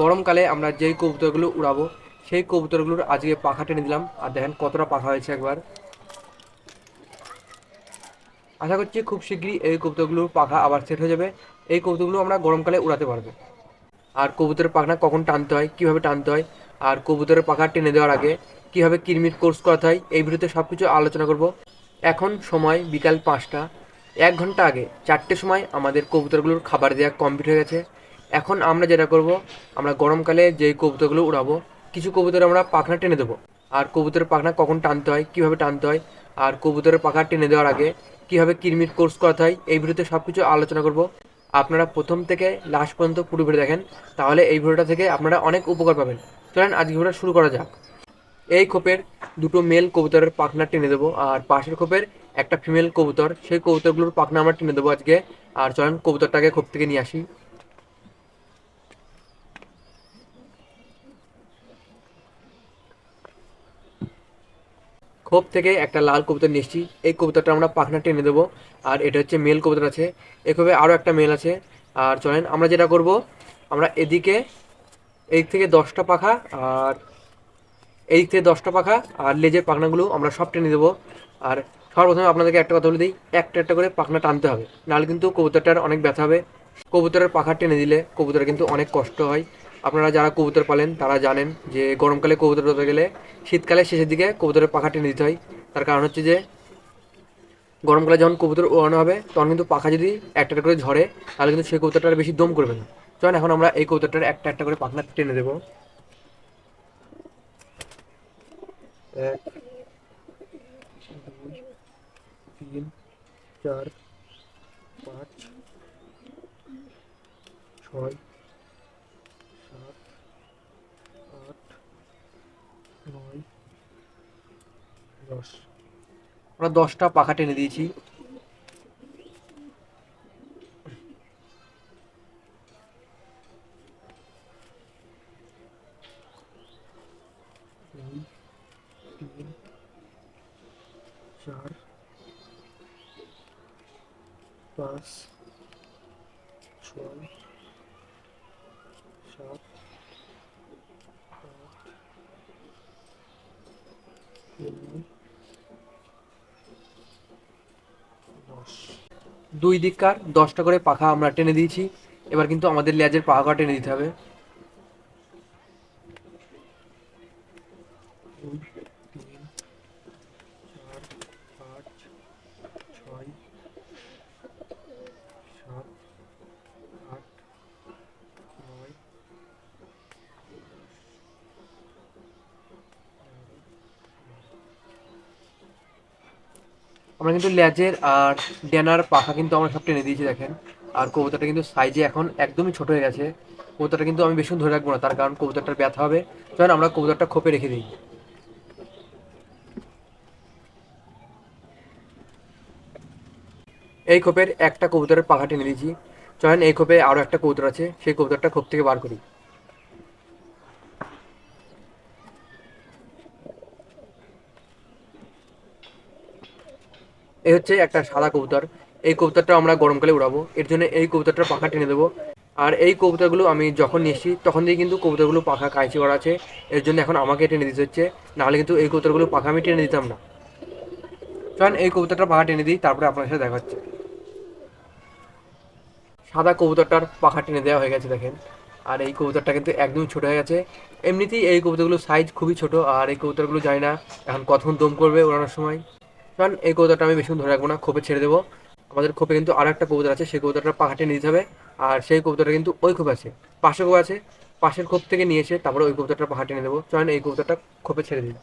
গরমকালে আমরা যেই কবুতরগুলো উড়াবো, সেই কবুতরগুলোর আজকে পাখা টেনে দিলাম। আর দেখেন কতটা পাখা হয়েছে একবার। আশা করছি খুব শীঘ্রই এই কবুতরগুলোর পাখা আবার সেট হয়ে যাবে। এই কবুতরগুলো আমরা গরমকালে উড়াতে পারব। আর কবুতরের পাখনা কখন টানতে হয়, কীভাবে টানতে হয়, আর কবুতরের পাখা টেনে দেওয়ার আগে কীভাবে কিরমির কোর্স করাতে হয়, এই ভিডিওতে সব কিছু আলোচনা করব। এখন সময় বিকাল পাঁচটা। এক ঘণ্টা আগে চারটে সময় আমাদের কবুতরগুলোর খাবার দেওয়া কমপ্লিট হয়ে গেছে। এখন আমরা যেটা করব, আমরা গরমকালে যেই কবুতরগুলো উড়াবো, কিছু কবুতর আমরা পাখনা টেনে দেবো। আর কবুতরের পাখনা কখন টানতে হয়, কীভাবে টানতে হয়, আর কবুতরের পাখা টেনে দেওয়ার আগে কীভাবে কিরমির কোর্স করাতে হয়, এই ভিডিওতে সব কিছু আলোচনা করব। আপনারা প্রথম থেকে লাস্ট পর্যন্ত পুরো ভিডিও দেখেন, তাহলে এই ভিডিওটা থেকে আপনারা অনেক উপকার পাবেন। চলেন আজকে ভিডিওটা শুরু করা যাক। এই খোপের দুটো মেল কবুতরের পাখনা টেনে দেবো, আর পাশের খোপের একটা ফিমেল কবুতর, সেই কবুতরগুলোর পাখনা আমরা টেনে দেবো আজকে। আর চলেন কবুতরটাকে খোপ থেকে নিয়ে আসি। খোপ থেকে একটা লাল কবুতর নিচ্ছি। এই কবুতরটা আমরা পাখনা টেনে দেবো। আর এটা হচ্ছে মেল কবুতর আছে। এভাবে আরও একটা মেল আছে। আর চলেন, আমরা যেটা করব, আমরা এদিকে এই থেকে দশটা পাখা আর এই দিক থেকে দশটা পাখা আর লেজের পাখনাগুলো আমরা সব টেনে দেবো। আর সর্বপ্রথমে আপনাদেরকে একটা কথা বলে দিই, একটা একটা করে পাখনা টানতে হবে। নাহলে কিন্তু কবুতরটার অনেক ব্যথা হবে। কবুতরের পাখা টেনে দিলে কবুতরের কিন্তু অনেক কষ্ট হয়। আপনারা যারা কবুতর পালেন, তারা জানেন যে গরমকালে কবুতর ধরতে গেলে শীতকালে শেষের দিকে কবুতরের পাখা টেনে দিতে হয়। তার কারণ হচ্ছে যে গরমকালে যখন কবুতর ওড়ানো হবে, তখন কিন্তু পাখা যদি একটা করে ঝরে, তাহলে কিন্তু সেই কবুতরটা বেশি দম করবে না। চলেন, এখন আমরা এই কবুতরটার একটা একটা করে পাখনা টেনে দেবো। চার ছয় সাত আট নয়। দশ। আমরা দশটা পাখা টেনে দিয়েছি। চার পাঁচ ছয় সাত আট নয় দশ দুই দিককার দশটা করে পাখা আমরা টেনে দিয়েছি। এবার কিন্তু আমাদের লেজের পাখা টেনে দিতে হবে। আমরা কিন্তু লেজের আর ডেনার পাখা কিন্তু আমরা সব টেনে দিয়েছি, দেখেন। আর কবুতরটা কিন্তু সাইজে এখন একদমই ছোট হয়ে গেছে। কবুতরটা কিন্তু আমি বেশি ধরে রাখব না, তার কারণ কবুতরটার ব্যথা হবে। চলেন, আমরা কবুতরটা খোপে রেখে দিই। এই খোপের একটা কবুতরের পাখা টেনে দিয়েছি। চলেন, এই খোপে আরও একটা কবুতর আছে, সেই কবুতরটা খোপ থেকে বার করি। এই হচ্ছে একটা সাদা কবুতর। এই কবুতরটা আমরা গরমকালে উড়াবো। এর জন্য এই কবুতরটার পাখা টেনে দেবো। আর এই কবুতরগুলো আমি যখন নিয়ে এসেছি তখন দিয়ে কিন্তু কবুতরগুলো পাখা কাঁচি করা আছে। এর জন্য এখন আমাকে টেনে দিতে হচ্ছে। নাহলে কিন্তু এই কবুতরগুলো পাখা আমি টেনে দিতাম না। কারণ এই কবুতরটা পাখা টেনে দিই, তারপরে আপনার সাথে দেখা হচ্ছে। সাদা কবুতরটার পাখা টেনে দেওয়া হয়ে গেছে, দেখেন। আর এই কবুতরটা কিন্তু একদমই ছোট হয়ে গেছে। এমনিতেই এই কবুতরগুলো সাইজ খুবই ছোট, আর এই কবুতরগুলো জানি না এখন কতক্ষণ দম করবে ওড়ানোর সময়। কারণ এই কবুতরটা আমি বেশিক্ষণ ধরে রাখব না, খোপে ছেড়ে দেবো। আমাদের খোপে কিন্তু আর একটা কবুতর আছে, সেই কবুতরটার পাখা টেনে দিতে হবে। আর সেই কবুতরটা কিন্তু ওই খোপ আছে, পাশে খোপ আছে। পাশের খোপ থেকে নিয়ে এসে তারপরে ওই কবুতরটার পাখা টেনে দেবো। চলেন এই কবুতরটা খোপে ছেড়ে দিই।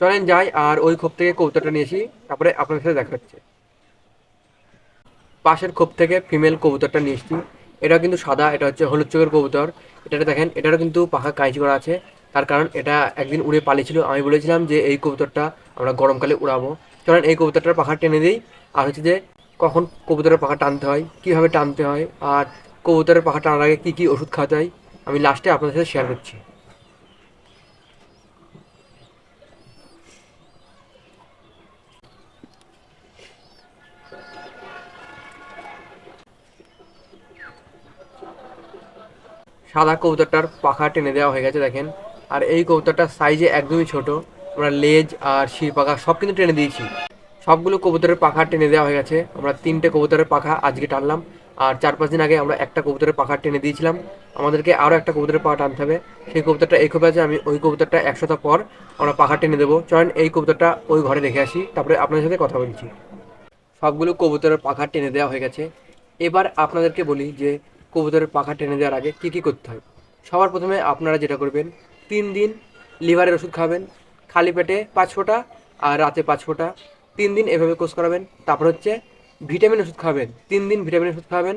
চলেন যাই, আর ওই খোপ থেকে কবুতরটা নিয়ে আসি তারপরে আপনার সাথে দেখা হচ্ছে। পাশের খোপ থেকে ফিমেল কবুতরটা নিয়ে এসেছি। এটা কিন্তু সাদা, এটা হচ্ছে হলুদ চোখের কবুতর। এটা দেখেন, এটারও কিন্তু পাখা কাঁচি করা আছে। তার কারণ এটা একদিন উড়ে পালিয়েছিল। আমি বলেছিলাম যে এই কবুতরটা আমরা গরমকালে উড়াবো। কারণ এই কবুতরটার পাখা টেনে দিই। আর হচ্ছে যে, কখন কবুতরের পাখা টানতে হয়, কীভাবে টানতে হয়, আর কবুতরের পাখা টানার আগে কী কী ওষুধ খাওয়াতে হয়, আমি লাস্টে আপনাদের সাথে শেয়ার করছি। সাদা কবুতরটার পাখা টেনে দেওয়া হয়ে গেছে, দেখেন। আর এই কবুতরটার সাইজে একদমই ছোট। আমরা লেজ আর শির পাখা সব কিন্তু টেনে দিয়েছি। সবগুলো কবুতরের পাখা টেনে দেওয়া হয়ে গেছে। আমরা তিনটে কবুতরের পাখা আজকে টানলাম। আর চার পাঁচ দিন আগে আমরা একটা কবুতরের পাখা টেনে দিয়েছিলাম। আমাদেরকে আরও একটা কবুতরের পাখা টানতে হবে। সেই কবুতরটা এই খোপে আছে, আমি ওই কবুতরটা এক সপ্তাহ পর আমরা পাখা টেনে দেবো। চলেন এই কবুতরটা ওই ঘরে রেখে আসি। তারপরে আপনাদের সাথে কথা বলছি। সবগুলো কবুতরের পাখা টেনে দেওয়া হয়ে গেছে। এবার আপনাদেরকে বলি যে কবুতরের পাখা টেনে দেওয়ার আগে কী কী করতে হয়? সবার প্রথমে আপনারা যেটা করবেন, তিন দিন লিভারের ওষুধ খাবেন, খালি পেটে পাঁচ ফোঁটা আর রাতে পাঁচ ফোঁটা। তিন দিন এভাবে কোর্স করাবেন, তারপর হচ্ছে ভিটামিন ওষুধ খাবেন, তিন দিন ভিটামিন ওষুধ খাবেন,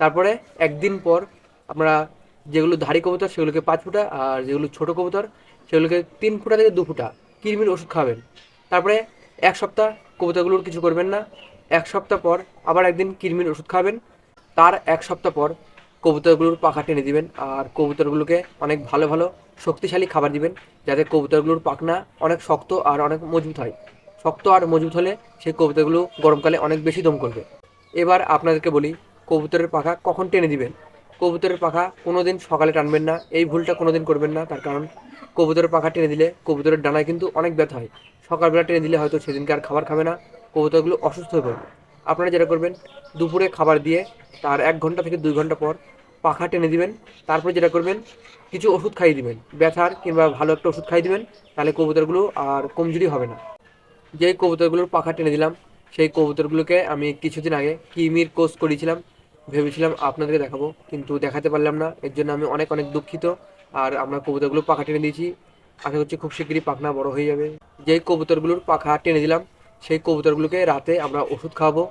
তারপরে একদিন পর আপনারা যেগুলো ধাড়ি কবুতর সেগুলোকে পাঁচ ফুটা আর যেগুলো ছোটো কবুতর সেগুলোকে তিন ফুটা থেকে দু ফুটা কৃমির ওষুধ খাবেন। তারপরে এক সপ্তাহ কবুতরগুলোর কিছু করবেন না, এক সপ্তাহ পর আবার একদিন কৃমির ওষুধ খাবেন, তার এক সপ্তাহ পর কবুতরগুলোর পাখা টেনে দিবেন আর কবুতরগুলোকে অনেক ভালো ভালো শক্তিশালী খাবার দিবেন যাতে কবুতরগুলোর পাখনা অনেক শক্ত আর অনেক মজবুত হয়। শক্ত আর মজবুত হলে সেই কবুতরগুলো গরমকালে অনেক বেশি দম করবে। এবার আপনাদেরকে বলি, কবুতরের পাখা কখন টেনে দিবেন? কবুতরের পাখা কোনো দিন সকালে টানবেন না, এই ভুলটা কোনো দিন করবেন না, তার কারণ কবুতরের পাখা টেনে দিলে কবুতরের ডানায় কিন্তু অনেক ব্যথা হয়। সকালবেলা টেনে দিলে হয়তো সেদিনকে আর খাবার খাবে না, কবুতরগুলো অসুস্থ হয়ে পড়বে। আপনারা যেটা করবেন, দুপুরে খাবার দিয়ে তার এক ঘণ্টা থেকে দুই ঘণ্টা পর পাখা টেনে দিবেন, তারপরে যেটা করবেন, কিছু ওষুধ খাইয়ে দিবেন। ব্যথার কিংবা ভালো একটা ওষুধ খাইয়ে দিবেন, তাহলে কবুতরগুলো আর কমজোরি হবে না। যেই কবুতরগুলোর পাখা টেনে দিলাম, সেই কবুতরগুলোকে আমি কিছুদিন আগে কিমির কোর্স করিয়েছিলাম, ভেবেছিলাম আপনাদেরকে দেখাবো, কিন্তু দেখাতে পারলাম না। এর জন্য আমি অনেক অনেক দুঃখিত, আর আমরা কবুতরগুলো পাখা টেনে দিয়েছি। আশা করছি খুব শীঘ্রই পাখনা বড় হয়ে যাবে। যেই কবুতরগুলোর পাখা টেনে দিলাম, সেই কবুতরগুলোকে রাতে আমরা ওষুধ খাওয়াবো।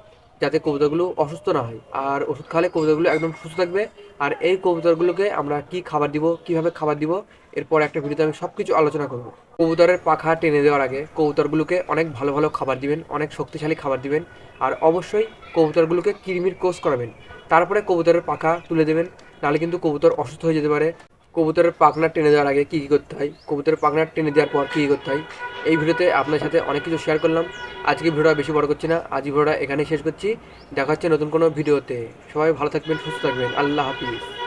যাতে কবুতরগুলো অসুস্থ না হয়। আর ওষুধ খাওয়ালে কবুতরগুলো একদম সুস্থ থাকবে। আর এই কবুতরগুলোকে আমরা কি খাবার দিব, কীভাবে খাবার দিব, এরপর একটা ভিডিওতে আমি সব কিছু আলোচনা করব। কবুতরের পাখা টেনে দেওয়ার আগে কবুতরগুলোকে অনেক ভালো ভালো খাবার দিবেন, অনেক শক্তিশালী খাবার দিবেন। আর অবশ্যই কবুতরগুলোকে কৃমির কোর্স করাবেন। তারপরে কবুতরের পাখা তুলে দেবেন, নাহলে কিন্তু কবুতর অসুস্থ হয়ে যেতে পারে। কবুতরের পাখনা টেনে দেওয়ার আগে কী কী করতে হয়? কবুতরের পাখনা টেনে দেওয়ার পর কী কী করতে হয়? এই ভিডিওতে আপনার সাথে অনেক কিছু শেয়ার করলাম। আজকে ভিডিওটা বেশি বড় করছি না। আজ ভিডিওটা এখানেই শেষ করছি। দেখা হচ্ছে নতুন কোনো ভিডিওতে। সবাই ভালো থাকবেন, সুস্থ থাকবেন। আল্লাহ হাফিজ।